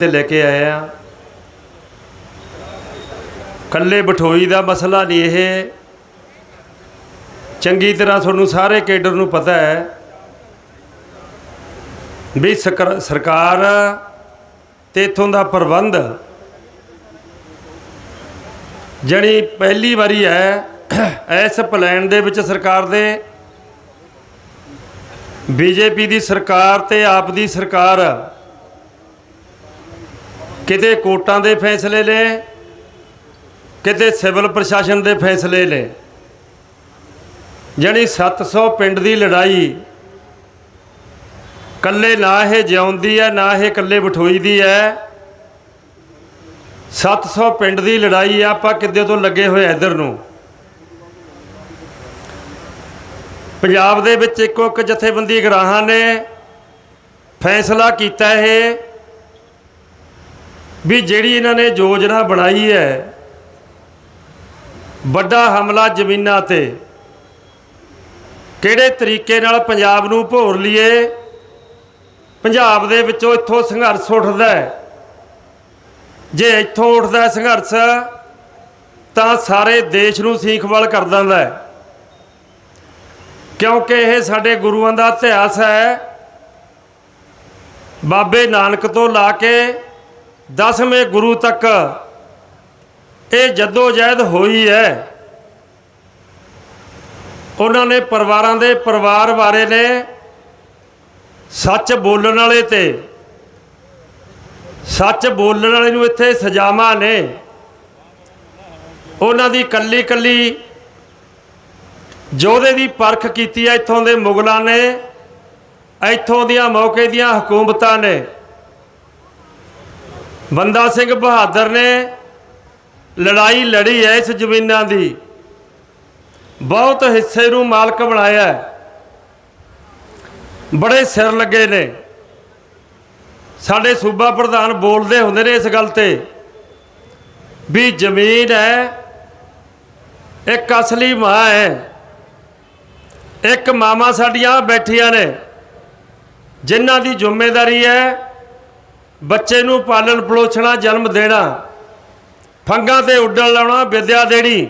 ਤੇ ਲੈ ਕੇ ਆਏ ਆ। ਕੱਲੇ ਬਠੋਈ ਦਾ ਮਸਲਾ ਨਹੀਂ ਇਹ। ਚੰਗੀ ਤਰ੍ਹਾਂ ਤੁਹਾਨੂੰ ਸਾਰੇ ਕੇਡਰ ਨੂੰ ਪਤਾ ਹੈ ਵੀ ਸਰਕਾਰ ਤੇ ਇਥੋਂ ਦਾ ਪ੍ਰਬੰਧ ਜਣੀ ਪਹਿਲੀ ਵਾਰੀ ਹੈ। ਇਸ ਪਲਾਨ ਦੇ ਵਿੱਚ ਸਰਕਾਰ ਦੇ ਬੀਜੇਪੀ ਦੀ ਸਰਕਾਰ ਤੇ ਆਪ ਦੀ ਸਰਕਾਰ ਕਿਤੇ ਕੋਰਟਾਂ ਦੇ ਫੈਸਲੇ ਨੇ ਕਿਤੇ ਸਿਵਲ ਪ੍ਰਸ਼ਾਸਨ ਦੇ ਫੈਸਲੇ ਨੇ ਜਣੀ 700 ਪਿੰਡ ਦੀ ਲੜਾਈ ਕੱਲੇ ਨਾ ਇਹ ਜਿਉਂਦੀ ਹੈ, ਨਾ ਇਹ ਕੱਲੇ ਬਠੋਈ ਦੀ ਹੈ 700 ਪਿੰਡ ਦੀ ਲੜਾਈ ਆ, ਆਪਾਂ ਕਿੱਦੇ ਤੋਂ ਲੱਗੇ ਹੋਏ ਆ ਇੱਧਰ ਨੂੰ? ਪੰਜਾਬ ਦੇ ਵਿੱਚ ਇੱਕੋ ਇੱਕ ਜਥੇਬੰਦੀ ਗਰਾਹਾਂ ਨੇ ਫੈਸਲਾ ਕੀਤਾ ਇਹ। ਵੀ ਜਿਹੜੀ ਇਹਨਾਂ ਨੇ ਯੋਜਨਾ ਬਣਾਈ ਹੈ, ਵੱਡਾ ਹਮਲਾ ਜ਼ਮੀਨਾਂ ਤੇ, ਕਿਹੜੇ ਤਰੀਕੇ ਨਾਲ ਪੰਜਾਬ ਨੂੰ ਭੋਰ ਲਈਏ, ਪੰਜਾਬ ਦੇ ਵਿੱਚੋਂ ਇੱਥੋਂ ਸੰਘਰਸ਼ ਉੱਠਦਾ ਹੈ। ਜੇ ਇੱਥੋਂ ਉੱਠਦਾ ਸੰਘਰਸ਼, ਤਾਂ ਸਾਰੇ ਦੇਸ਼ ਨੂੰ ਸੀਖਵਾਲ ਕਰ ਦਿੰਦਾ ਹੈ। ਕਿਉਂਕਿ ਇਹ ਸਾਡੇ ਗੁਰੂਆਂ ਦਾ ਇਤਿਹਾਸ ਹੈ। ਬਾਬੇ ਨਾਨਕ ਤੋਂ ਲਾ ਕੇ ਦਸਵੇਂ ਗੁਰੂ ਤੱਕ ਇਹ ਜੱਦੋ ਜਹਿਦ ਹੋਈ ਹੈ। ਉਹਨਾਂ ਨੇ ਪਰਿਵਾਰਾਂ ਦੇ ਪਰਿਵਾਰ ਬਾਰੇ ਨੇ ਸੱਚ ਬੋਲਣ ਵਾਲੇ ਤੇ, ਸੱਚ ਬੋਲਣ ਵਾਲੇ ਨੂੰ ਇੱਥੇ ਸਜ਼ਾਵਾਂ ਨੇ। ਉਹਨਾਂ ਦੀ ਕੱਲੀ ਕੱਲੀ ਯੋਧੇ ਦੀ ਪਰਖ ਕੀਤੀ ਹੈ, ਇੱਥੋਂ ਦੇ ਮੁਗਲਾਂ ਨੇ, ਇੱਥੋਂ ਦੀਆਂ ਮੌਕੇ ਦੀਆਂ ਹਕੂਮਤਾਂ ਨੇ। ਬੰਦਾ ਸਿੰਘ ਬਹਾਦਰ ਨੇ ਲੜਾਈ ਲੜੀ ਹੈ ਇਸ ਜ਼ਮੀਨਾਂ ਦੀ। ਬਹੁਤ ਹਿੱਸੇ ਨੂੰ ਮਾਲਕ ਬਣਾਇਆ ਬੜੇ ਸਿਰ ਲੱਗੇ ਨੇ। ਸਾਡੇ ਸੂਬਾ ਪ੍ਰਧਾਨ ਬੋਲਦੇ ਹੁੰਦੇ ਨੇ ਇਸ ਗੱਲ ਤੇ ਵੀ ਜ਼ਮੀਨ ਹੈ, ਇੱਕ ਅਸਲੀ ਮਾਂ ਹੈ। ਇੱਕ ਮਾਮਾ ਸਾਡੀਆਂ ਬੈਠੀਆਂ ਨੇ, ਜਿਨ੍ਹਾਂ ਦੀ ਜ਼ਿੰਮੇਵਾਰੀ ਹੈ ਬੱਚੇ ਨੂੰ ਪਾਲਣ ਪਲੋਛਣਾ ਜਨਮ ਦੇਣਾ, ਫੰਗਾਂ ਤੇ ਉੱਡਣ ਲਾਉਣਾ, ਵਿਦਿਆ ਦੇਣੀ।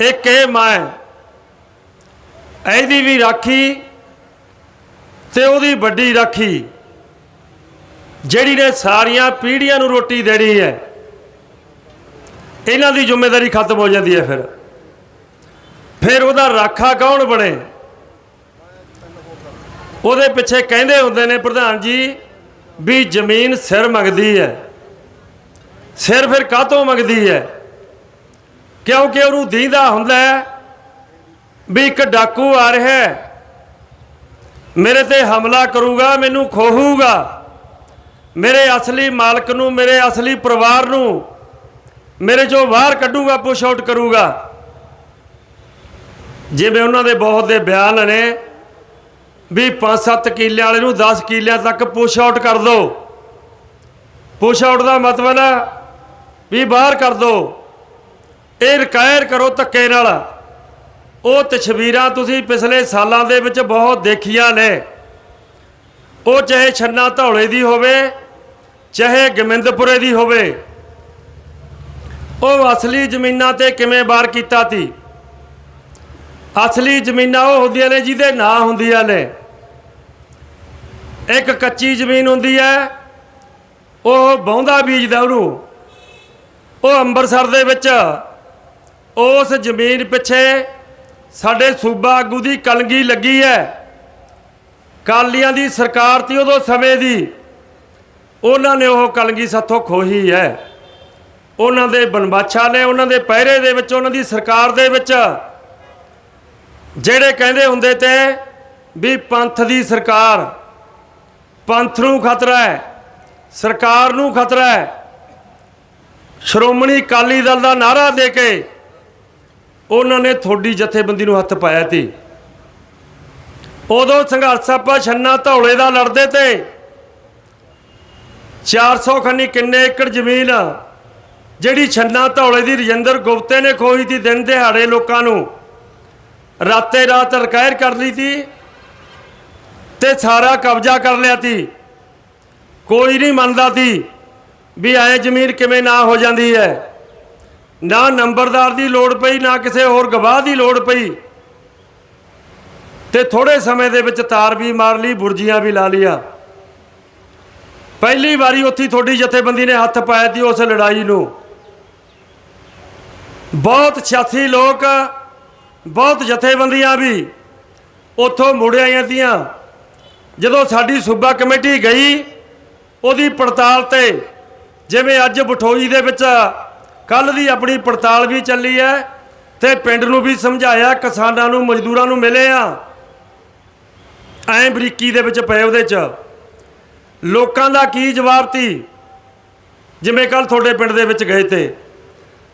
ਇੱਕ ਇਹ ਮਾਂ ਹੈ। ਇਹਦੀ ਵੀ ਰਾਖੀ ਤੇ ਉਹਦੀ ਵੱਡੀ ਰਾਖੀ, ਜਿਹੜੀ ਨੇ ਸਾਰੀਆਂ ਪੀੜ੍ਹੀਆਂ ਨੂੰ ਰੋਟੀ ਦੇਣੀ ਹੈ। ਇਹਨਾਂ ਦੀ ਜ਼ਿੰਮੇਵਾਰੀ ਖਤਮ ਹੋ ਜਾਂਦੀ ਹੈ ਫਿਰ। ਫਿਰ ਉਹਦਾ ਰਾਖਾ ਕੌਣ ਬਣੇ? ਉਹਦੇ ਪਿੱਛੇ ਕਹਿੰਦੇ ਹੁੰਦੇ ਨੇ, ਪ੍ਰਧਾਨ ਜੀ ਵੀ ਜ਼ਮੀਨ ਸਿਰ ਮੰਗਦੀ ਹੈ। ਸਿਰ ਫਿਰ ਕਾਹਤੋਂ ਮੰਗਦੀ ਹੈ? ਕਿਉਂਕਿ ਉਹਨੂੰ ਦੀਂਦਾ ਹੁੰਦਾ ਹੈ ਵੀ ਇੱਕ ਡਾਕੂ ਆ ਰਿਹਾ ਹੈ। ਮੇਰੇ ਤੇ ਹਮਲਾ ਕਰੂਗਾ, ਮੈਨੂੰ ਖੋਹੂਗਾ। ਮੇਰੇ ਅਸਲੀ ਮਾਲਕ ਨੂੰ, ਮੇਰੇ ਅਸਲੀ ਪਰਿਵਾਰ ਨੂੰ, ਮੇਰੇ ਚੋਂ ਬਾਹਰ ਕੱਢੂਗਾ ਪੁਸ਼ ਆਊਟ ਕਰੂਗਾ। ਜਿਵੇਂ ਉਹਨਾਂ ਦੇ ਬਹੁਤ ਦੇ ਬਿਆਨ ਨੇ ਵੀ 5-7 ਕਿੱਲਿਆਂ ਵਾਲੇ ਨੂੰ 10 ਕਿੱਲਿਆਂ ਤੱਕ ਪੁਸ਼ ਆਊਟ ਕਰ ਦੋ। ਪੁਸ਼ ਆਊਟ ਦਾ ਮਤਲਬ ਹੈ ਵੀ ਬਾਹਰ ਕਰ ਦੋ। ਇਹ ਰਿਕਾਇਰ ਕਰੋ ਧੱਕੇ ਨਾਲ। ਉਹ ਤਸਵੀਰਾਂ ਤੁਸੀਂ ਪਿਛਲੇ ਸਾਲਾਂ ਦੇ ਵਿੱਚ ਬਹੁਤ ਦੇਖੀਆਂ ਨੇ। ਉਹ ਚਾਹੇ ਛੰਨਾ ਧੌਲੇ ਦੀ ਹੋਵੇ, ਚਾਹੇ ਗੋਬਿੰਦਪੁਰੇ ਦੀ ਹੋਵੇ। ਉਹ ਅਸਲੀ ਜ਼ਮੀਨਾਂ ਤੇ ਕਿਵੇਂ ਵਾਰ ਕੀਤਾ ਤੀ? ਅਸਲੀ ਜ਼ਮੀਨਾਂ ਉਹ ਹੁੰਦੀਆਂ ਨੇ ਜਿਹਦੇ ਨਾਂ ਹੁੰਦੀਆਂ ਨੇ। ਇੱਕ ਕੱਚੀ ਜ਼ਮੀਨ ਹੁੰਦੀ ਹੈ, ਉਹ ਬੌਂਦਾ ਬੀਜਦਾ ਉਹਨੂੰ ਉਹ ਅੰਮ੍ਰਿਤਸਰ ਦੇ ਵਿੱਚ ਉਸ ਜ਼ਮੀਨ ਪਿੱਛੇ ਸਾਡੇ ਸੂਬਾ ਆਗੂ ਦੀ ਕਲਗੀ ਲੱਗੀ ਹੈ। ਕਾਲੀਆਂ ਦੀ ਸਰਕਾਰ ਤੀ ਉਦੋਂ ਸਮੇਂ ਦੀ, ਉਹਨਾਂ ਨੇ ਉਹ ਕਲਗੀ ਸਾਥੋਂ ਖੋਹੀ ਹੈ। ਉਹਨਾਂ ਦੇ ਬਨਬਾਛਾ ਨੇ, ਉਹਨਾਂ ਦੇ ਪਹਿਰੇ ਦੇ ਵਿੱਚ, ਉਹਨਾਂ ਦੀ ਸਰਕਾਰ ਦੇ ਵਿੱਚ ਜਿਹੜੇ ਕਹਿੰਦੇ ਹੁੰਦੇ ਤੇ ਵੀ ਪੰਥ ਦੀ ਸਰਕਾਰ ਪੰਥ ਨੂੰ ਖਤਰਾ ਹੈ, ਸਰਕਾਰ ਨੂੰ ਖਤਰਾ ਹੈ। ਸ਼੍ਰੋਮਣੀ ਅਕਾਲੀ ਦਲ ਦਾ ਨਾਰਾ ਦੇ ਕੇ ਉਹਨਾਂ ਨੇ ਥੋੜੀ ਜਥੇਬੰਦੀ ਨੂੰ ਹੱਥ ਪਾਇਆ ਤੀ ਉਦੋਂ ਸੰਘਰਸ਼ ਆਪਾਂ ਛੰਨਾ ਧੌਲੇ ਦਾ ਲੜਦੇ ਤੇ 400 ਖੰਨੀ ਕਿੰਨੇ ਏਕੜ ਜ਼ਮੀਨ ਜਿਹੜੀ ਛੰਨਾ ਧੌਲੇ ਦੀ ਰਜਿੰਦਰ ਗੁਪਤੇ ਨੇ ਖੋਈ ਤੀ ਦਿਨ ਦਿਹਾੜੇ ਲੋਕਾਂ ਨੂੰ ਰਾਤੇ ਰਾਤ ਰਿਕਾਇਰ ਕਰ ਲਈ ਤੀ ਤੇ ਸਾਰਾ ਕਬਜ਼ਾ ਕਰ ਲਿਆ ਤੀ। ਕੋਈ ਨਹੀਂ ਮੰਨਦਾ ਸੀ ਵੀ ਐ ਜ਼ਮੀਨ ਕਿਵੇਂ ਨਾ ਹੋ ਜਾਂਦੀ ਹੈ ਨਾ ਨੰਬਰਦਾਰ ਦੀ ਲੋੜ ਪਈ, ਨਾ ਕਿਸੇ ਹੋਰ ਗਵਾਹ ਦੀ ਲੋੜ ਪਈ। ਤੇ ਥੋੜੇ ਸਮੇਂ ਦੇ ਵਿੱਚ ਤਾਰ ਵੀ ਮਾਰ ਲਈ, ਬੁਰਜੀਆਂ ਵੀ ਲਾ ਲਿਆ ਪਹਿਲੀ ਵਾਰੀ ਉੱਥੇ ਤੁਹਾਡੀ ਜਥੇਬੰਦੀ ਨੇ ਹੱਥ ਪਾਇਆ ਸੀ ਉਸ ਲੜਾਈ ਨੂੰ। ਬਹੁਤ ਸਿਆਸੀ ਲੋਕ, ਬਹੁਤ ਜਥੇਬੰਦੀਆਂ ਵੀ ਉੱਥੋਂ ਮੁੜ ਆਈਆਂ ਤੀਆਂ। ਜਦੋਂ ਸਾਡੀ ਸੂਬਾ ਕਮੇਟੀ ਗਈ, ਉਹਦੀ ਪੜਤਾਲ ਤੇ ਜਿਵੇਂ ਅੱਜ ਬਠੋਈ ਦੇ ਵਿੱਚ ਕੱਲ ਦੀ ਆਪਣੀ ਪੜਤਾਲ ਵੀ ਚੱਲੀ ਹੈ ਤੇ ਪਿੰਡ ਨੂੰ ਵੀ ਸਮਝਾਇਆ, ਕਿਸਾਨਾਂ ਨੂੰ, ਮਜ਼ਦੂਰਾਂ ਨੂੰ ਮਿਲੇ ਆ। ਐਂ ਬਰੀਕੀ ਦੇ ਵਿੱਚ ਪਏ ਉਹਦੇ 'ਚ। ਲੋਕਾਂ ਦਾ ਕੀ ਜਵਾਬ ਤੀ ਜਿਵੇਂ ਕੱਲ ਤੁਹਾਡੇ ਪਿੰਡ ਦੇ ਵਿੱਚ ਗਏ ਤੇ।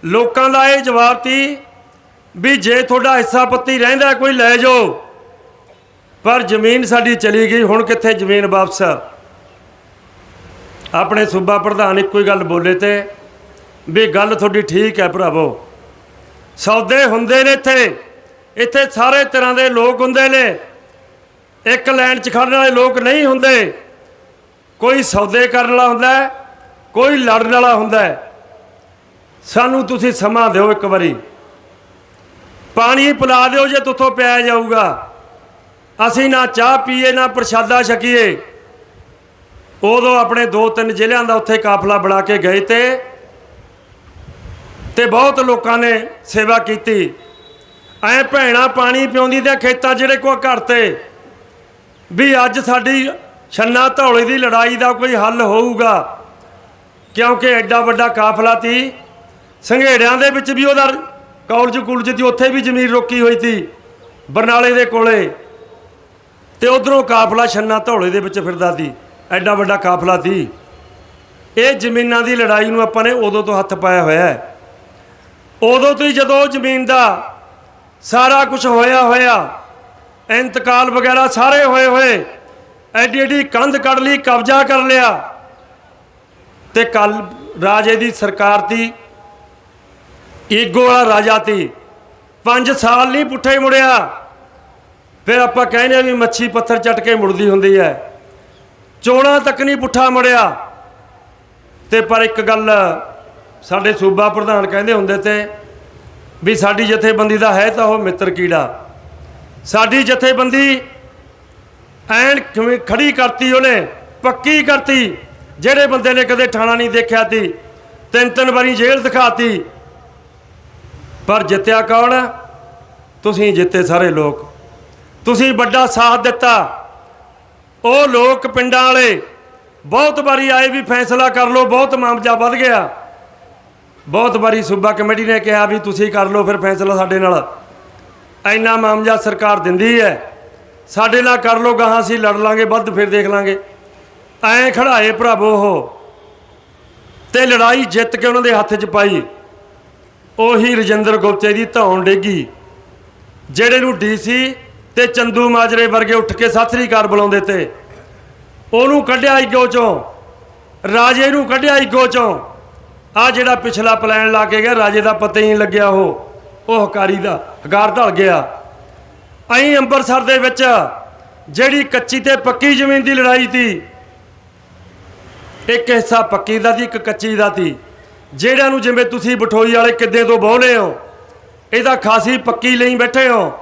ਲੋਕਾਂ ਦਾ ਇਹ ਜਵਾਬ ਤੀ ਵੀ ਜੇ ਤੁਹਾਡਾ ਹਿੱਸਾ ਪੱਤੀ ਰਹਿੰਦਾ ਕੋਈ ਲੈ ਜਾਓ। ਪਰ ਜ਼ਮੀਨ ਸਾਡੀ ਚਲੀ ਗਈ, ਹੁਣ ਕਿੱਥੇ ਜ਼ਮੀਨ ਵਾਪਸ? ਆਪਣੇ ਸੂਬਾ ਪ੍ਰਧਾਨ ਇੱਕੋ ਹੀ ਗੱਲ ਬੋਲੇ ਤੇ ਵੀ ਗੱਲ ਤੁਹਾਡੀ ਠੀਕ ਹੈ ਭਰਾਵੋ। ਸੌਦੇ ਹੁੰਦੇ ਨੇ ਇੱਥੇ। ਇੱਥੇ ਸਾਰੇ ਤਰ੍ਹਾਂ ਦੇ ਲੋਕ ਹੁੰਦੇ ਨੇ। ਇੱਕ ਲਾਈਨ 'ਚ ਖੜਨ ਵਾਲੇ ਲੋਕ ਨਹੀਂ ਹੁੰਦੇ। ਕੋਈ ਸੌਦੇ ਕਰਨ ਵਾਲਾ ਹੁੰਦਾ ਕੋਈ ਲੜਨ ਵਾਲਾ ਹੁੰਦਾ ਸਾਨੂੰ ਤੁਸੀਂ ਸਮਾਂ ਦਿਓ ਇੱਕ ਵਾਰੀ। ਪਾਣੀ ਪਿਲਾ ਦਿਓ ਜੇ ਤੁਥੋਂ ਪਿਆ ਜਾਊਗਾ। ਅਸੀਂ ਨਾ ਚਾਹ ਪੀਏ, ਨਾ ਪ੍ਰਸ਼ਾਦਾ ਛਕੀਏ। ਉਦੋਂ ਆਪਣੇ ਦੋ ਤਿੰਨ ਜ਼ਿਲ੍ਹਿਆਂ ਦਾ ਉੱਥੇ ਕਾਫਲਾ ਬਣਾ ਕੇ ਗਏ ਤੇ ਤੇ ਬਹੁਤ ਲੋਕਾਂ ਨੇ ਸੇਵਾ ਕੀਤੀ। ਐ ਭੈਣਾ ਪਾਣੀ ਪਿਉਂਦੀ ਤੇ ਖੇਤਾਂ ਜਿਹੜੇ ਕੋ ਘਰ ਤੇ, ਵੀ ਅੱਜ ਸਾਡੀ ਛੰਨਾ ਧੌਲੇ ਦੀ ਲੜਾਈ ਦਾ ਕੋਈ ਹੱਲ ਹੋਊਗਾ। ਕਿਉਂਕਿ ਐਡਾ ਵੱਡਾ ਕਾਫਲਾ ਤੀ, ਸੰਘੇੜਿਆਂ ਦੇ ਵਿੱਚ ਵੀ ਉਹਦਾ ਕਾਲਜ ਕੁਲਜ ਦੀ ਉੱਥੇ ਵੀ ਜ਼ਮੀਨ ਰੋਕੀ ਹੋਈ ਸੀ ਬਰਨਾਲੇ ਦੇ ਕੋਲੇ। ਤੇ ਉਧਰੋਂ ਕਾਫਲਾ ਛੰਨਾ ਧੌਲੇ ਦੇ ਵਿੱਚ ਫਿਰਦਾ ਸੀ, ਐਡਾ ਵੱਡਾ ਕਾਫਲਾ ਸੀ। ਇਹ ਜ਼ਮੀਨਾਂ ਦੀ ਲੜਾਈ ਨੂੰ ਆਪਾਂ ਨੇ ਉਦੋਂ ਤੋਂ ਹੱਥ ਪਾਇਆ ਹੋਇਆ ਹੈ। ਉਦੋਂ ਤੋਂ ਹੀ ਜਦੋਂ ਜ਼ਮੀਨ ਦਾ ਸਾਰਾ ਕੁਝ ਹੋਇਆ ਹੋਇਆ, ਇੰਤਕਾਲ ਵਗੈਰਾ ਸਾਰੇ ਹੋਏ ਹੋਏ, ਐਡੀ ਐਡੀ ਕੰਧ ਕੱਢ ਲਈ, ਕਬਜ਼ਾ ਕਰ ਲਿਆ। ਤੇ ਕੱਲ ਰਾਜੇ ਦੀ ਸਰਕਾਰ ਤੀ, ਈਗੋ ਵਾਲਾ ਰਾਜਾ ਤੀ। 5 ਸਾਲ ਨਹੀਂ ਪੁੱਠੇ ਮੁੜਿਆ। ਫਿਰ ਆਪਾਂ ਕਹਿੰਦੇ ਆ ਵੀ ਮੱਛੀ ਪੱਥਰ ਚੱਟ ਕੇ ਮੁੜਦੀ ਹੁੰਦੀ ਹੈ। ਚੋਣਾ ਤੱਕ ਨਹੀਂ ਪੁੱਠਾ ਮੁੜਿਆ। ਤੇ ਪਰ ਇੱਕ ਗੱਲ ਸਾਡੇ ਸੂਬਾ ਪ੍ਰਧਾਨ ਕਹਿੰਦੇ ਹੁੰਦੇ ਤੇ ਵੀ ਸਾਡੀ ਜਥੇਬੰਦੀ ਦਾ ਹੈ ਤਾਂ ਉਹ ਮਿੱਤਰ ਕੀੜਾ। ਸਾਡੀ ਜਥੇਬੰਦੀ ਐਨ ਕਿਵੇਂ ਖੜੀ ਕਰਤੀ ਉਹਨੇ, ਪੱਕੀ ਕਰਤੀ। ਜਿਹੜੇ ਬੰਦੇ ਨੇ ਕਦੇ ਠਾਣਾ ਨਹੀਂ ਦੇਖਿਆ ਤੀ ਤਿੰਨ ਤਿੰਨ ਵਾਰੀ ਜੇਲ੍ਹ ਦਿਖਾਤੀ। ਪਰ ਜਿੱਤਿਆ ਕੌਣ? ਤੁਸੀਂ ਜਿੱਤੇ ਸਾਰੇ ਲੋਕ। ਤੁਸੀਂ ਵੱਡਾ ਸਾਥ ਦਿੱਤਾ। ਉਹ ਲੋਕ ਪਿੰਡਾਂ ਵਾਲੇ, ਬਹੁਤ ਵਾਰੀ ਆਏ ਵੀ ਫੈਸਲਾ ਕਰ ਲਓ, ਬਹੁਤ ਮਾਮਲਾ ਵੱਧ ਗਿਆ। ਬਹੁਤ ਵਾਰੀ ਸੂਬਾ ਕਮੇਟੀ ਨੇ ਕਿਹਾ ਵੀ ਤੁਸੀਂ ਕਰ ਲਓ, ਫਿਰ ਫੈਸਲਾ ਸਾਡੇ ਨਾਲ। ਇੰਨਾ ਮਾਮਲਾ ਸਰਕਾਰ ਦਿੰਦੀ ਹੈ। ਸਾਡੇ ਨਾਲ ਕਰ ਲਓ, ਗਾਹਾਂ ਅਸੀਂ ਲੜ ਲਾਂਗੇ, ਵੱਧ ਫਿਰ ਦੇਖ ਲਾਂਗੇ। ਐਂ ਖੜਾਏ ਭਰਾਵੋ ਉਹ। ਤੇ ਲੜਾਈ ਜਿੱਤ ਕੇ ਉਹਨਾਂ ਦੇ ਹੱਥ 'ਚ ਪਾਈ। ਉਹੀ ਰਜਿੰਦਰ ਗੁਪਤੇ ਦੀ ਧੌਣ ਡੇਗੀ। ਜਿਹੜੇ ਨੂੰ ਡੀਸੀ ਤੇ ਚੰਦੂ ਮਾਜਰੇ ਵਰਗੇ ਉੱਠ ਕੇ ਸਤਿ ਸ੍ਰੀ ਅਕਾਲ ਬੁਲਾਉਂਦੇ ਤੇ ਉਹਨੂੰ ਕੱਢਿਆ ਇਗੋ ਚੋਂ, ਰਾਜੇ ਨੂੰ ਕੱਢਿਆ ਇਗੋ ਚੋਂ। ਆ ਜਿਹੜਾ ਪਿਛਲਾ ਪਲਾਨ ਲਾ ਕੇ ਗਿਆ, ਰਾਜੇ ਦਾ ਪਤਾ ਹੀ ਨਹੀਂ ਲੱਗਿਆ ਉਹ। ਉਹ ਹਕਾਰੀ ਦਾ, ਹਕਾਰ ਢਲ ਗਿਆ। ਐਂ ਅੰਮ੍ਰਿਤਸਰ ਦੇ ਵਿੱਚ ਜਿਹੜੀ ਕੱਚੀ ਤੇ ਪੱਕੀ ਜ਼ਮੀਨ ਦੀ ਲੜਾਈ ਸੀ, ਇੱਕ ਹਿੱਸਾ ਪੱਕੀ ਦਾ ਸੀ, ਇੱਕ ਕੱਚੀ ਦਾ ਸੀ। ਜਿਹੜਾ ਨੂੰ ਜਿਵੇਂ ਤੁਸੀਂ ਬਠੋਈ ਵਾਲੇ ਕਿੱਦੇ ਤੋਂ ਬੋਲੇ ਹੋ, ਇਹਦਾ ਖਾਸੀ ਪੱਕੀ ਲਈ ਬੈਠੇ ਹੋ।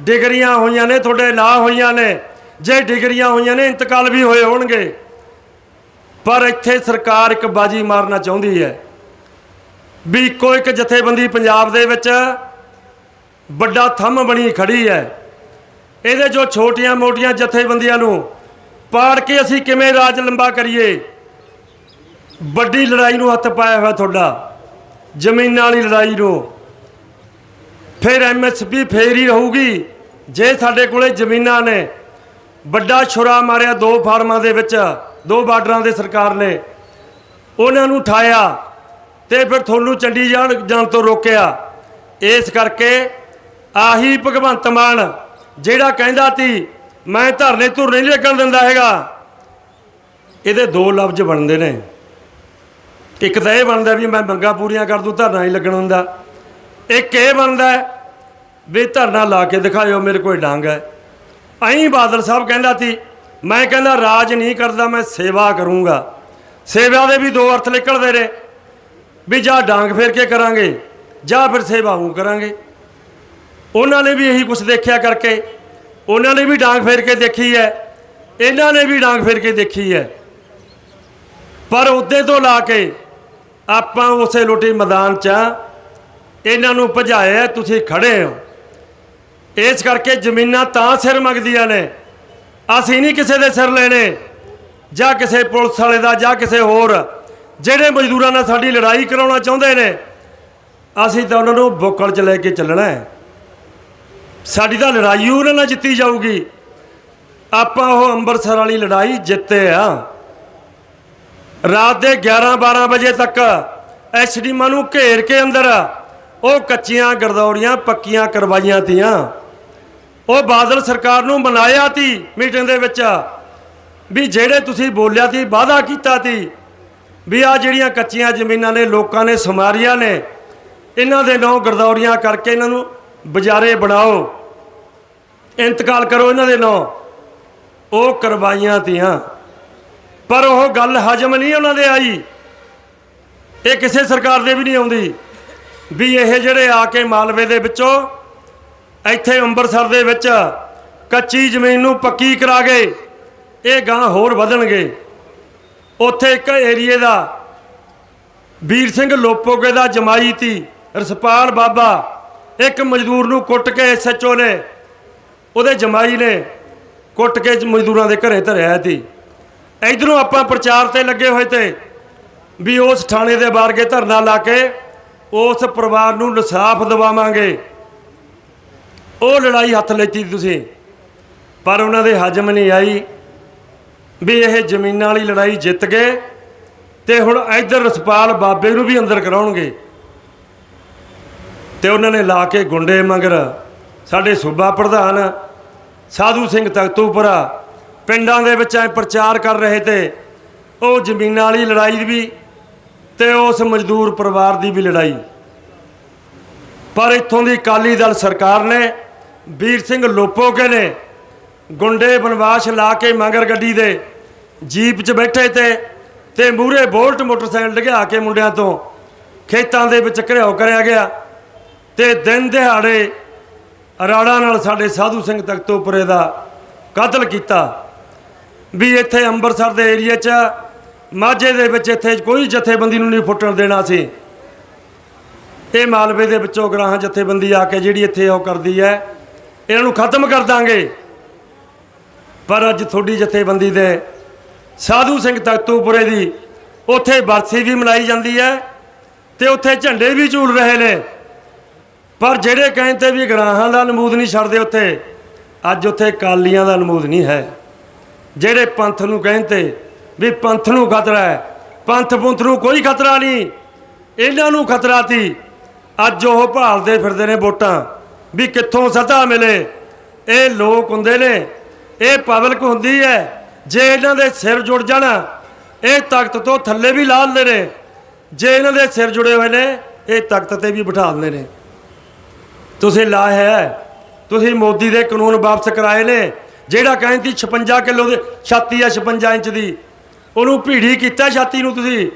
ਡਿਗਰੀਆਂ ਹੋਈਆਂ ਨੇ, ਤੁਹਾਡੇ ਨਾਂ ਹੋਈਆਂ ਨੇ। ਜੇ ਡਿਗਰੀਆਂ ਹੋਈਆਂ ਨੇ, ਇੰਤਕਾਲ ਵੀ ਹੋਏ ਹੋਣਗੇ। ਪਰ ਇੱਥੇ ਸਰਕਾਰ ਇੱਕ ਬਾਜੀ ਮਾਰਨਾ ਚਾਹੁੰਦੀ ਹੈ। ਵੀ ਇੱਕੋ ਇੱਕ ਜਥੇਬੰਦੀ ਪੰਜਾਬ ਦੇ ਵਿੱਚ ਵੱਡਾ ਥੰਮ ਬਣੀ ਖੜੀ ਹੈ। ਇਹਦੇ ਜੋ ਛੋਟੀਆਂ ਮੋਟੀਆਂ ਜਥੇਬੰਦੀਆਂ ਨੂੰ ਪਾੜ ਕੇ ਅਸੀਂ ਕਿਵੇਂ ਰਾਜ ਲੰਬਾ ਕਰੀਏ? ਵੱਡੀ ਲੜਾਈ ਨੂੰ ਹੱਥ ਪਾਇਆ ਹੋਇਆ ਤੁਹਾਡਾ। ਜ਼ਮੀਨਾਂ ਵਾਲੀ ਲੜਾਈ ਨੂੰ ਫਿਰ ਐਮਐਸਪੀ ਫੇਰ ਹੀ ਰਹੂਗੀ। ਜੇ ਸਾਡੇ ਕੋਲੇ ਜ਼ਮੀਨਾਂ ਨੇ, ਵੱਡਾ ਛੁਰਾ ਮਾਰਿਆ ਦੋ ਫਾਰਮਾਂ ਦੇ ਵਿੱਚ, ਦੋ ਬਾਰਡਰਾਂ ਦੇ ਸਰਕਾਰ ਨੇ, ਉਹਨਾਂ ਨੂੰ ਉਠਾਇਆ ਤੇ ਫਿਰ ਤੁਹਾਨੂੰ ਚੰਡੀਗੜ੍ਹ ਜਾਣ ਤੋਂ ਰੋਕਿਆ। ਇਸ ਕਰਕੇ ਆਹੀ ਭਗਵੰਤ ਮਾਨ, ਜਿਹੜਾ ਕਹਿੰਦਾ ਸੀ, ਮੈਂ ਧਰਨੇ ਧੁਰ ਨਹੀਂ ਲੱਗਣ ਦਿੰਦਾ ਹੈਗਾ। ਇਹਦੇ ਦੋ ਲਫ਼ਜ਼ ਬਣਦੇ ਨੇ। ਇੱਕ ਤਾਂ ਇਹ ਬਣਦਾ ਵੀ ਮੈਂ ਮੰਗਾਂ ਪੂਰੀਆਂ ਕਰ ਦੂੰ, ਧਰਨਾ ਨਹੀਂ ਲੱਗਣ ਹੁੰਦਾ ਇੱਕ ਇਹ ਬਣਦਾ ਵੀ ਧਰਨਾ ਲਾ ਕੇ ਦਿਖਾਇਓ, ਮੇਰੇ ਕੋਲ ਡਾਂਗ ਹੈ। ਐਂ ਬਾਦਲ ਸਾਹਿਬ ਕਹਿੰਦਾ ਸੀ, ਮੈਂ ਕਹਿੰਦਾ, ਰਾਜ ਨਹੀਂ ਕਰਦਾ, ਮੈਂ ਸੇਵਾ ਕਰੂੰਗਾ। ਸੇਵਾ ਦੇ ਵੀ ਦੋ ਅਰਥ ਨਿਕਲਦੇ ਨੇ। ਵੀ ਜਾਂ ਡਾਂਗ ਫੇਰ ਕੇ ਕਰਾਂਗੇ, ਜਾਂ ਫਿਰ ਸੇਵਾ ਹੂੰ ਕਰਾਂਗੇ। ਉਹਨਾਂ ਨੇ ਵੀ ਇਹੀ ਕੁਝ ਦੇਖਿਆ ਕਰਕੇ, ਉਹਨਾਂ ਨੇ ਵੀ ਡਾਂਗ ਫੇਰ ਕੇ ਦੇਖੀ ਹੈ। ਇਹਨਾਂ ਨੇ ਵੀ ਡਾਂਗ ਫੇਰ ਕੇ ਦੇਖੀ ਹੈ। ਪਰ ਉੱਤੇ ਤੋਂ ਲਾ ਕੇ ਆਪਾਂ ਉਸੇ ਲੋਟੀ ਮੈਦਾਨ 'ਚ ਆ। ਇਹਨਾਂ ਨੂੰ ਭਜਾਇਆ ਤੁਸੀਂ ਖੜੇ ਹੋ। ਇਸ ਕਰਕੇ ਜ਼ਮੀਨਾਂ ਤਾਂ ਸਿਰ ਮੰਗਦੀਆਂ ਨੇ। ਅਸੀਂ ਨਹੀਂ ਕਿਸੇ ਦੇ ਸਿਰ ਲੈਣੇ। ਜਾਂ ਕਿਸੇ ਪੁਲਿਸ ਵਾਲੇ ਦਾ ਜਾਂ ਕਿਸੇ ਹੋਰ। ਜਿਹੜੇ ਮਜ਼ਦੂਰਾਂ ਨਾਲ ਸਾਡੀ ਲੜਾਈ ਕਰਾਉਣਾ ਚਾਹੁੰਦੇ ਨੇ, ਅਸੀਂ ਤਾਂ ਉਹਨਾਂ ਨੂੰ ਬੋਕਲ 'ਚ ਲੈ ਕੇ ਚੱਲਣਾ ਹੈ। ਸਾਡੀ ਤਾਂ ਲੜਾਈ ਉਹਨਾਂ ਨਾਲ ਜਿੱਤੀ ਜਾਊਗੀ। ਆਪਾਂ ਉਹ ਅੰਮ੍ਰਿਤਸਰ ਵਾਲੀ ਲੜਾਈ ਜਿੱਤੇ ਆ। ਰਾਤ ਦੇ 11 12 ਵਜੇ ਤੱਕ ਐਸਡੀਮਾ ਨੂੰ ਘੇਰ ਕੇ ਅੰਦਰ ਉਹ ਕੱਚੀਆਂ ਗਰਦੌੜੀਆਂ ਪੱਕੀਆਂ ਕਰਵਾਈਆਂ ਤੀਆਂ। ਉਹ ਬਾਦਲ ਸਰਕਾਰ ਨੂੰ ਮਨਾਇਆ ਤੀ ਮੀਟਿੰਗ ਦੇ ਵਿੱਚ ਵੀ ਜਿਹੜੇ ਤੁਸੀਂ ਬੋਲਿਆ ਤੀ, ਵਾਅਦਾ ਕੀਤਾ ਤੀ ਵੀ ਆ ਜਿਹੜੀਆਂ ਕੱਚੀਆਂ ਜ਼ਮੀਨਾਂ ਨੇ, ਲੋਕਾਂ ਨੇ, ਸਮਾਰੀਆਂ ਨੇ, ਇਹਨਾਂ ਦੇ ਨਾਂ ਗਰਦੌੜੀਆਂ ਕਰਕੇ ਇਹਨਾਂ ਨੂੰ ਬਜਾਰੇ ਬਣਾਓ। ਇੰਤਕਾਲ ਕਰੋ ਇਹਨਾਂ ਦੇ ਨਾਂ। ਉਹ ਕਰਵਾਈਆਂ ਤੀਆਂ। ਪਰ ਉਹ ਗੱਲ ਹਜਮ ਨਹੀਂ ਉਹਨਾਂ ਦੇ ਆਈ। ਇਹ ਕਿਸੇ ਸਰਕਾਰ ਦੇ ਵੀ ਨਹੀਂ ਆਉਂਦੀ। ਵੀ ਇਹ ਜਿਹੜੇ ਆ ਕੇ ਮਾਲਵੇ ਦੇ ਵਿੱਚੋਂ ਇੱਥੇ ਅੰਮ੍ਰਿਤਸਰ ਦੇ ਵਿੱਚ ਕੱਚੀ ਜ਼ਮੀਨ ਨੂੰ ਪੱਕੀ ਕਰਾ ਗਏ, ਇਹ ਗਾਂ ਹੋਰ ਵਧਣਗੇ। ਉੱਥੇ ਇੱਕ ਏਰੀਏ ਦਾ ਵੀਰ ਸਿੰਘ ਲੋਪੋਗੇ ਦਾ ਜਮਾਈ ਤੀ ਰਸਪਾਲ ਬਾਬਾ, ਇੱਕ ਮਜ਼ਦੂਰ ਨੂੰ ਕੁੱਟ ਕੇ ਐਸਐਚਓ ਨੇ, ਉਹਦੇ ਜਮਾਈ ਨੇ ਕੁੱਟ ਕੇ ਮਜ਼ਦੂਰਾਂ ਦੇ ਘਰੇ ਧਰਿਆ ਸੀ। ਇਧਰੋਂ ਆਪਾਂ ਪ੍ਰਚਾਰ ਤੇ ਲੱਗੇ ਹੋਏ ਤੇ ਵੀ ਉਸ ਥਾਣੇ ਦੇ ਬਾਹਰ ਬਾਰਗੇ ਧਰਨਾ ਲਾ ਕੇ ਉਸ ਪਰਿਵਾਰ ਨੂੰ ਇਨਸਾਫ ਦਿਵਾਵਾਂਗੇ। ਉਹ ਲੜਾਈ ਹੱਥ ਲੈਤੀ ਤੁਸੀਂ, ਪਰ ਉਹਨਾਂ ਦੇ ਹਜਮ ਨਹੀਂ ਆਈ ਵੀ ਇਹ ਜ਼ਮੀਨਾਂ ਵਾਲੀ ਲੜਾਈ ਜਿੱਤ ਗਏ ਤੇ ਹੁਣ ਇਧਰ ਰਸਪਾਲ ਬਾਬੇ ਨੂੰ ਵੀ ਅੰਦਰ ਕਰਾਉਣਗੇ। ਤੇ ਉਹਨਾਂ ਨੇ ਲਾ ਕੇ ਗੁੰਡੇ ਮਗਰ ਸਾਡੇ ਸੂਬਾ ਪ੍ਰਧਾਨ ਸਾਧੂ ਸਿੰਘ ਤਖਤੂਪੁਰਾ ਪਿੰਡਾਂ ਦੇ ਵਿੱਚ ਐ ਪ੍ਰਚਾਰ ਕਰ ਰਹੇ ਤੇ ਉਹ ਜ਼ਮੀਨਾਂ ਵਾਲੀ ਲੜਾਈ ਵੀ ਤੇ ਉਸ ਮਜ਼ਦੂਰ ਪਰਿਵਾਰ ਦੀ ਵੀ ਲੜਾਈ। ਪਰ ਇੱਥੋਂ ਦੀ ਅਕਾਲੀ ਦਲ ਸਰਕਾਰ ਨੇ, ਵੀਰ ਸਿੰਘ ਲੋਪੋਕੇ ਨੇ ਗੁੰਡੇ ਬਨਵਾਸ ਲਾ ਕੇ ਮਗਰ ਗੱਡੀ ਦੇ ਜੀਪ 'ਚ ਬੈਠੇ ਤੇ ਤੇ ਮੂਰੇ ਬੋਲਟ ਮੋਟਰਸਾਈਕਲ ਲਗਿਆ ਕੇ ਮੁੰਡਿਆਂ ਤੋਂ ਖੇਤਾਂ ਦੇ ਵਿੱਚ ਘਰਿਓ ਕਰਿਆ ਗਿਆ ਤੇ ਦਿਨ ਦਿਹਾੜੇ ਰਾੜਾ ਨਾਲ ਸਾਡੇ ਸਾਧੂ ਸਿੰਘ ਤਖਤੋਪੁਰੇ ਦਾ ਕਤਲ ਕੀਤਾ। ਵੀ ਇੱਥੇ ਅੰਮ੍ਰਿਤਸਰ ਦੇ ਏਰੀਆ 'ਚ ਮਾਝੇ ਦੇ ਵਿੱਚ ਇੱਥੇ ਕੋਈ ਜਥੇਬੰਦੀ ਨੂੰ ਨਹੀਂ ਫੁੱਟਣ ਦੇਣਾ ਸੀ। ਇਹ ਮਾਲਵੇ ਦੇ ਵਿੱਚੋਂ ਗਰਾਹਾਂ ਜਥੇਬੰਦੀ ਆ ਕੇ ਜਿਹੜੀ ਇੱਥੇ ਉਹ ਕਰਦੀ ਹੈ, ਇਹਨਾਂ ਨੂੰ ਖਤਮ ਕਰ ਦਾਂਗੇ। ਪਰ ਅੱਜ ਤੁਹਾਡੀ ਜਥੇਬੰਦੀ ਦੇ ਸਾਧੂ ਸਿੰਘ ਤਖਤੂਪੁਰੇ ਦੀ ਉੱਥੇ ਬਰਸੀ ਵੀ ਮਨਾਈ ਜਾਂਦੀ ਹੈ ਤੇ ਉੱਥੇ ਝੰਡੇ ਵੀ ਝੂਲ ਰਹੇ ਨੇ। ਪਰ ਜਿਹੜੇ ਕਹਿੰਦੇ ਵੀ ਗਰਾਹਾਂ ਦਾ ਨਮੂਦ ਨਹੀਂ ਛੱਡਦੇ ਉੱਥੇ, ਅੱਜ ਉੱਥੇ ਕਾਲੀਆਂ ਦਾ ਨਮੂਦ ਨਹੀਂ ਹੈ। ਜਿਹੜੇ ਪੰਥ ਨੂੰ ਕਹਿੰਦੇ ਵੀ ਪੰਥ ਨੂੰ ਖਤਰਾ ਹੈ। ਪੰਥ ਪੁੰਥ ਨੂੰ ਕੋਈ ਖਤਰਾ ਨਹੀਂ। ਇਹਨਾਂ ਨੂੰ ਖਤਰਾ ਸੀ। ਅੱਜ ਉਹ ਭਾਲਦੇ ਫਿਰਦੇ ਨੇ ਵੋਟਾਂ। ਵੀ ਕਿੱਥੋਂ ਸਤਾ ਮਿਲੇ? ਇਹ ਲੋਕ ਹੁੰਦੇ ਨੇ। ਇਹ ਪਬਲਿਕ ਹੁੰਦੀ ਹੈ। ਜੇ ਇਹਨਾਂ ਦੇ ਸਿਰ ਜੁੜ ਜਾਣ, ਇਹ ਤਖਤ ਤੋਂ ਥੱਲੇ ਵੀ ਲਾ ਲੈਂਦੇ ਨੇ। ਜੇ ਇਹਨਾਂ ਦੇ ਸਿਰ ਜੁੜੇ ਹੋਏ ਨੇ, ਇਹ ਤਖਤ ਤੇ ਵੀ ਬਿਠਾ ਲੈਂਦੇ ਨੇ। ਤੁਸੀਂ ਲਾ ਹੈ। ਤੁਸੀਂ ਮੋਦੀ ਦੇ ਕਾਨੂੰਨ ਵਾਪਸ ਕਰਾਏ ਨੇ। ਜਿਹੜਾ ਕਹਿੰਦੀ 56 ਕਿਲੋ ਦੇ ਛਾਤੀ ਆ 56 ਇੰਚ ਦੀ। ਉਹਨੂੰ ਭੀੜੀ ਕੀਤਾ ਛਾਤੀ ਨੂੰ ਤੁਸੀਂ।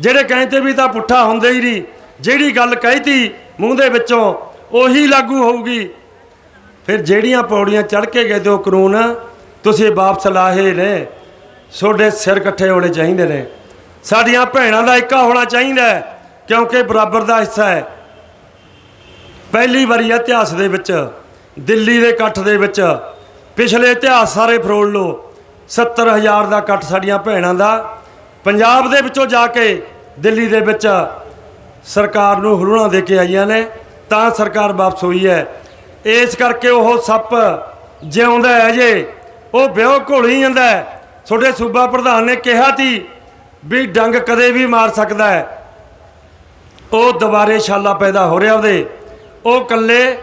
ਜਿਹੜੇ ਕਹਿੰਦੇ ਵੀ ਤਾਂ ਪੁੱਠਾ ਹੁੰਦਾ ਹੀ ਨਹੀਂ। ਜਿਹੜੀ ਗੱਲ ਕਹੀਤੀ ਮੂੰਹ ਦੇ ਵਿੱਚੋਂ, ਉਹੀ ਲਾਗੂ ਹੋਊਗੀ। ਫਿਰ ਜਿਹੜੀਆਂ ਪੌੜੀਆਂ ਚੜ ਕੇ ਗਏ ਤੇ ਉਹ ਕਾਨੂੰਨ ਤੁਸੀਂ ਵਾਪਸ ਲਾਹੇ ਨੇ। ਤੁਹਾਡੇ ਸਿਰ ਇਕੱਠੇ ਹੋਣੇ ਚਾਹੀਦੇ ਨੇ। ਸਾਡੀਆਂ ਭੈਣਾਂ ਦਾ ਇੱਕਾ ਹੋਣਾ ਚਾਹੀਦਾ ਕਿਉਂਕਿ ਬਰਾਬਰ ਦਾ ਹਿੱਸਾ ਹੈ। ਪਹਿਲੀ ਵਾਰੀ ਇਤਿਹਾਸ ਦੇ ਵਿੱਚ, ਦਿੱਲੀ ਦੇ ਇਕੱਠ ਦੇ ਵਿੱਚ, ਪਿਛਲੇ ਇਤਿਹਾਸ ਸਾਰੇ ਫਰੋਲ ਲਓ। 70000 ਦਾ ਇਕੱਠ ਸਾਡੀਆਂ ਭੈਣਾਂ ਦਾ। ਪੰਜਾਬ ਦੇ ਵਿੱਚੋਂ ਜਾ ਕੇ ਦਿੱਲੀ ਦੇ ਵਿੱਚ ਸਰਕਾਰ ਨੂੰ ਹਲੂਣਾ ਦੇ ਕੇ ਆਈਆਂ ਨੇ, ਤਾਂ ਸਰਕਾਰ ਵਾਪਸ ਹੋਈ ਹੈ। ਇਸ ਕਰਕੇ ਉਹ ਸੱਪ ਜਿਉਂਦਾ ਹੈ ਜੇ, ਉਹ ਵਿਉ ਘੋਲੀ ਜਾਂਦਾ ਤੁਹਾਡੇ ਸੂਬਾ ਪ੍ਰਧਾਨ ਨੇ ਕਿਹਾ ਸੀ ਵੀ ਡੰਗ ਕਦੇ ਵੀ ਮਾਰ ਸਕਦਾ ਹੈ। ਉਹ ਦੁਬਾਰੇ ਛਾਲਾ ਪੈਦਾ ਹੋ ਰਿਹਾ ਉਹਦੇ। ਉਹ ਕੱਲੇ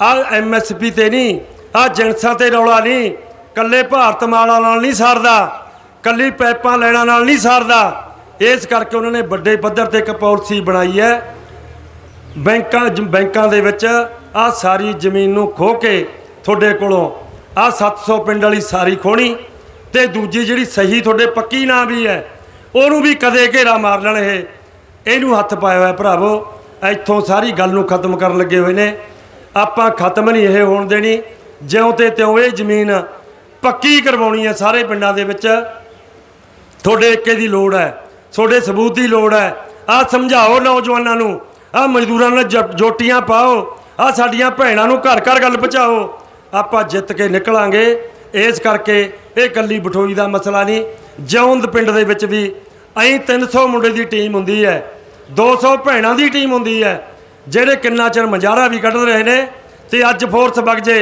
ਆ ਐਮਐਸਪੀ ਤੇ ਨਹੀਂ, ਆ ਜਿਣਸਾਂ ਤੇ ਰੌਲਾ ਨਹੀਂ। ਕੱਲੇ ਭਾਰਤ ਮਾਲਾ ਨਾਲ ਨਹੀਂ ਸਰਦਾ, ਕੱਲੀ ਪੈਪਾਂ ਲੈਣਾ ਨਾਲ ਨਹੀਂ ਸਰਦਾ। ਇਸ ਕਰਕੇ ਉਹਨਾਂ ਨੇ ਵੱਡੇ ਪੱਧਰ ਤੇ ਇੱਕ ਪਾਲਿਸੀ ਬਣਾਈ ਹੈ। ਬੈਂਕਾਂ ਜ- ਬੈਂਕਾਂ ਦੇ ਵਿੱਚ ਆ ਸਾਰੀ ਜ਼ਮੀਨ ਨੂੰ ਖੋ ਕੇ ਤੁਹਾਡੇ ਕੋਲੋਂ ਆ 700 ਪਿੰਡ ਵਾਲੀ ਸਾਰੀ ਖੋਣੀ ਤੇ ਦੂਜੀ ਜਿਹੜੀ ਸਹੀ ਤੁਹਾਡੇ ਪੱਕੀ ਨਾਂ ਵੀ ਹੈ, ਉਹਨੂੰ ਵੀ ਕਦੇ ਘੇਰਾ ਮਾਰ ਲੈਣ ਇਹ। ਇਹਨੂੰ ਹੱਥ ਪਾਇਆ ਹੋਇਆ ਭਰਾਵੋ, ਇੱਥੋਂ ਸਾਰੀ ਗੱਲ ਨੂੰ ਖਤਮ ਕਰਨ ਲੱਗੇ ਹੋਏ ਨੇ। ਆਪਾਂ ਖਤਮ ਨਹੀਂ ਇਹ ਹੋਣ ਦੇਣੀ, ਜਿਉਂ ਤੇ ਤਿਉਂ ਇਹ ਜ਼ਮੀਨ ਪੱਕੀ ਕਰਵਾਉਣੀ ਹੈ ਸਾਰੇ ਪਿੰਡਾਂ ਦੇ ਵਿੱਚ। ਤੁਹਾਡੇ ਏਕੇ ਦੀ ਲੋੜ ਹੈ, ਤੁਹਾਡੇ ਸਬੂਤ ਦੀ ਲੋੜ ਹੈ। ਆ ਸਮਝਾਓ ਨੌਜਵਾਨਾਂ ਨੂੰ ਆ ਮਜ਼ਦੂਰਾਂ ਨਾਲ ਜੋਟੀਆਂ ਪਾਓ ਆ ਸਾਡੀਆਂ ਭੈਣਾਂ ਨੂੰ ਘਰ ਘਰ ਗੱਲ ਪਹੁੰਚਾਓ। ਆਪਾਂ ਜਿੱਤ ਕੇ ਨਿਕਲਾਂਗੇ। ਇਸ ਕਰਕੇ ਇਹ ਕੱਲੀ ਬਠੋਈ ਦਾ ਮਸਲਾ ਨਹੀਂ, ਜੌਂਦ ਪਿੰਡ ਦੇ ਵਿੱਚ ਵੀ ਐਂ 300 ਮੁੰਡੇ ਦੀ ਟੀਮ ਹੁੰਦੀ ਹੈ 200 ਭੈਣਾਂ ਦੀ ਟੀਮ ਹੁੰਦੀ ਹੈ, ਜਿਹੜੇ ਕਿੰਨਾ ਚਿਰ ਮਜਾਰਾ ਵੀ ਕੱਢ ਰਹੇ ਨੇ। ਤੇ ਅੱਜ ਫੋਰਸ ਵਗ ਜੇ,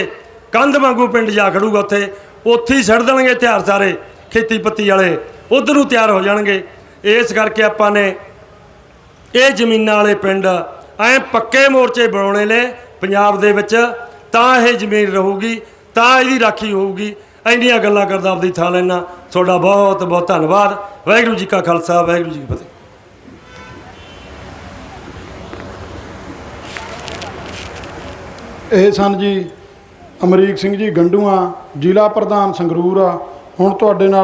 ਕੰਧ ਵਾਂਗੂ ਪਿੰਡ ਜਾ ਖੜੂਗਾ ਉੱਥੇ। ਉੱਥੇ ਹੀ ਛੱਡ ਦੇਣਗੇ ਹਥਿਆਰ ਸਾਰੇ ਖੇਤੀ ਪੱਤੀ ਵਾਲੇ। ਉਧਰ ਨੂੰ ਤਿਆਰ ਹੋ ਜਾਣਗੇ। ਇਸ ਕਰਕੇ ਆਪਾਂ ਨੇ ਇਹ ਜ਼ਮੀਨਾਂ ਵਾਲੇ ਪਿੰਡ ਐ ਪੱਕੇ ਮੋਰਚੇ ਬਣਾਉਣੇ ਨੇ ਪੰਜਾਬ ਦੇ ਵਿੱਚ। ਤਾਂ ਇਹ ਜ਼ਮੀਨ ਰਹੂਗੀ, ਤਾਂ ਇਹਦੀ ਰਾਖੀ ਹੋਊਗੀ। ਇੰਨੀਆਂ ਗੱਲਾਂ ਕਰਦਾ ਆਪਦੀ ਥਾਂ ਲੈਣਾ ਤੁਹਾਡਾ ਬਹੁਤ ਬਹੁਤ ਧੰਨਵਾਦ। ਵਾਹਿਗੁਰੂ ਜੀ ਕਾ ਖਾਲਸਾ, ਵਾਹਿਗੁਰੂ ਜੀ ਕੀ ਫਤਿਹ। ਇਹ ਸਨ ਜੀ ਅਮਰੀਕ ਸਿੰਘ ਜੀ ਗੰਡੂਆਂ ਜ਼ਿਲ੍ਹਾ ਪ੍ਰਧਾਨ ਸੰਗਰੂਰ ਆ। ਹੁਣ ਤੁਹਾਡੇ ਨਾਲ